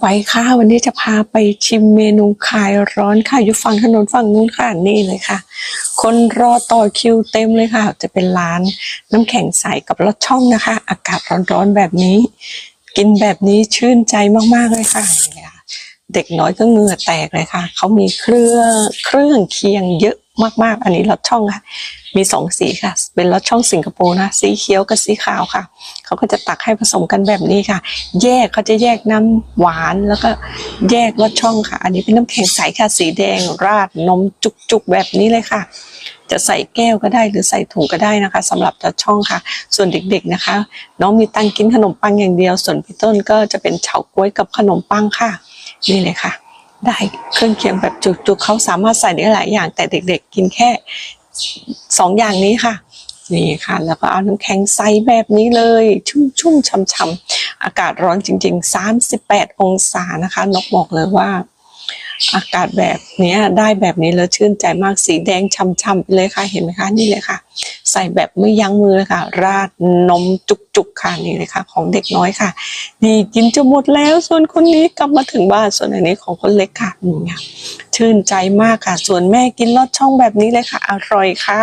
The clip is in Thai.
ไว้ค่ะ วันนี้จะพาไปชิมเมนูคลายร้อนค่ะ อยู่ฝั่งถนนฝั่งนู้นค่ะนี่เลยค่ะ คนรอต่อคิวเต็มเลยค่ะ จะเป็นร้านน้ำแข็งใสกับรสช่องนะคะ อากาศร้อนๆแบบนี้ กินแบบนี้ชื่นใจมากๆเลยค่ะเด็กน้อยก็เหงื่อแตกเลยค่ะ เขามีเครื่องเครื่องเคียงเยอะ มากๆ อันนี้รสช่องค่ะ มีสองสีค่ะ เป็นรสช่องสิงคโปร์นะ สีเขียวกับสีขาวค่ะ เขาก็จะตักให้ผสมกันแบบนี้ค่ะ แยกเขาจะแยกน้ำหวานแล้วก็แยกรสช่องค่ะ อันนี้เป็นน้ำแข็งใสค่ะ สีแดงราดนมจุกๆแบบนี้เลยค่ะ จะใส่แก้วก็ได้หรือใส่ถุงก็ได้นะคะสำหรับรสช่องค่ะ ส่วนเด็กๆนะคะ น้องมีตังกินขนมปังอย่างเดียว ส่วนพี่ต้นก็จะเป็นเฉาก๊วยกับขนมปังค่ะ นี่เลยค่ะ ได้เครื่องเคียงแบบจุกๆเขาสามารถใส่ได้หลายอย่าง แต่เด็กๆ กินแค่สองอย่างนี้ค่ะนี่ค่ะ แล้วก็เอาน้ำแข็งใสแบบนี้เลย ชุ่มๆช่ำๆอากาศร้อนจริง ๆ 38 องศานะคะ นกบอกเลยว่า อากาศแบบนี้ได้แบบนี้แล้วชื่นใจมากสีแดงช่ำๆเลยค่ะเห็นไหมคะนี่เลยค่ะ ใส่แบบไม่ยั้งมือเลยค่ะ ราดนมจุกๆค่ะนี่เลยค่ะ ของเด็กน้อยค่ะ นี่กินจะหมดแล้ว ส่วนคนนี้กลับมาถึงบ้านส่วนอันนี้ของคนเล็กค่ะนี่ค่ะชื่นใจมากค่ะ ส่วนแม่กินลอดช่องแบบนี้เลยค่ะ อร่อยค่ะ